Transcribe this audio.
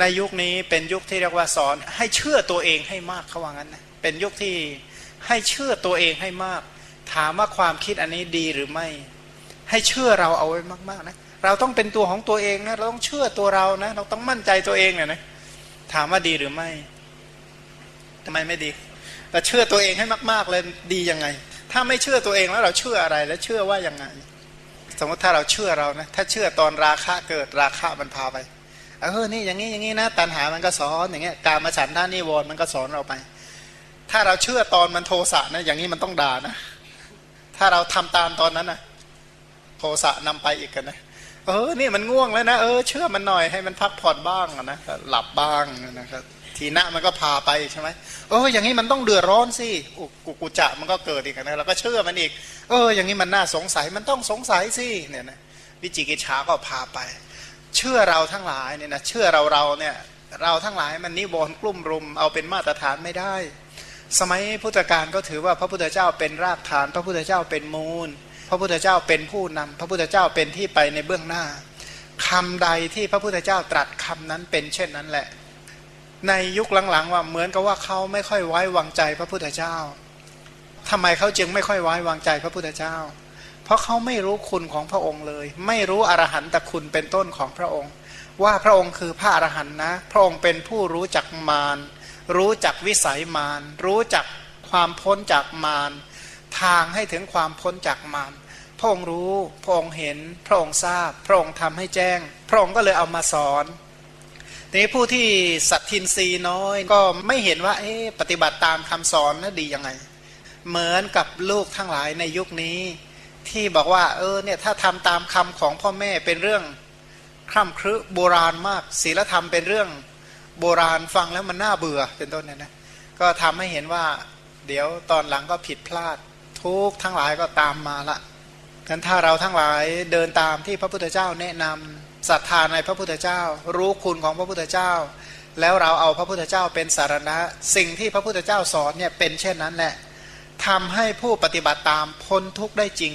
ในยุคนี้เป็นยุคที่เรียกว่าสอนให้เชื่อตัวเองให้มากเขาว่างั้นนะเป็นยุคที่ให้เชื่อตัวเองให้มาก ถามว่าความคิดอันนี้ดีหรือไม่ ให้เชื่อเราเอาไว้มากๆนะเราต้องเป็นตัวของตัวเองนะเราต้องเชื่อตัวเรานะ เราต้องมั่นใจตัวเองเนี่ยนะถามว่าดีหรือไม่ทำไมไม่ดีเราเชื่อตัวเองให้มาก ๆเลยดียังไง ถ้าไม่เชื่อตัวเองแล้วเราเชื่ออะไรแล้วเชื่อว่ายังไง สมมติถ้าเราเชื่อเรานะถ้าเชื่อตอนราคะเกิดราคะมันพาไป เออนี่อย่างนี้อย่างนี้นะตันหามันก็สอนอย่างเงี้ยการมาฉันท่านิวรณ์มันก็สอนเราไป ถ้าเราเชื่อตอนมันโทสะนะอย่างนี้มันต้องด่านะ ถ้าเราทำตามตอนนั้นนะโทสะนำไปอีกกันนะเออนี่มันง่วงแล้วนะเออเชื่อมันหน่อยให้มันพักผ่อนบ้างนะหลับบ้างนะครับทีหน้ามันก็พาไปใช่ไหมเอออย่างนี้มันต้องเดือดร้อนสิกุกุจะมันก็เกิดอีกนะเราก็เชื่อมันอีก เออ อย่างนี้มันน่าสงสัยมันต้องสงสัยสิเนี่ยนะวิจิกิจฉาก็พาไป เชื่อเราทั้งหลายเนี่ยนะเชื่อเราเราเนี่ยเราทั้งหลายมันนิวรณ์กลุ่มรุมเอาเป็นมาตรฐานไม่ได้ สมัยพุทธกาลก็ถือว่าพระพุทธเจ้าเป็นรากฐาน พระพุทธเจ้าเป็นมูล พระพุทธเจ้าเป็นผู้นำพระพุทธเจ้าเป็นที่ไปในเบื้องหน้าคำใดที่พระพุทธเจ้าตรัสคำนั้นเป็นเช่นนั้นแหละ ในยุคหลังๆว่าเหมือนกับว่าเขาไม่ค่อยไว้วางใจพระพุทธเจ้าทำไมเขาจึงไม่ค่อยไว้วางใจพระพุทธเจ้า เพราะเขาไม่รู้คุณของพระองค์เลย ไม่รู้อรหันตคุณเป็นต้นของพระองค์ ว่าพระองค์คือพระอรหันต์นะ พระองค์เป็นผู้รู้จักมาร รู้จักวิสัยมาร รู้จักความพ้นจากมาร ทางให้ถึงความพ้นจากมาร พระองค์รู้ พระองค์เห็น พระองค์ทราบ พระองค์ทำให้แจ้ง พระองค์ก็เลยเอามาสอนทีนี้ผู้ที่สัตทินรีน้อยก็ไม่เห็นว่าเอ๊ปฏิบัติตามคำสอนนั้นดียังไง เหมือนกับลูกทั้งหลายในยุคนี้ ที่บอกว่า เออเนี่ยถ้าทำตามคำของพ่อแม่เป็นเรื่องคร่ำครึโบราณมากศีลธรรมเป็นเรื่องโบราณฟังแล้วมันน่าเบื่อเป็นต้นเนี่ยนะก็ทำให้เห็นว่า เดี๋ยวตอนหลังก็ผิดพลาด ทุกทั้งหลายก็ตามมาละกันถ้าเราทั้งหลายเดินตามที่พระพุทธเจ้าแนะนำศรัทธาในพระพุทธเจ้า รู้คุณของพระพุทธเจ้า แล้วเราเอาพระพุทธเจ้าเป็นสารณะ สิ่งที่พระพุทธเจ้าสอนเนี่ยเป็นเช่นนั้นแหละทำให้ผู้ปฏิบัติตามพ้นทุกข์ได้จริง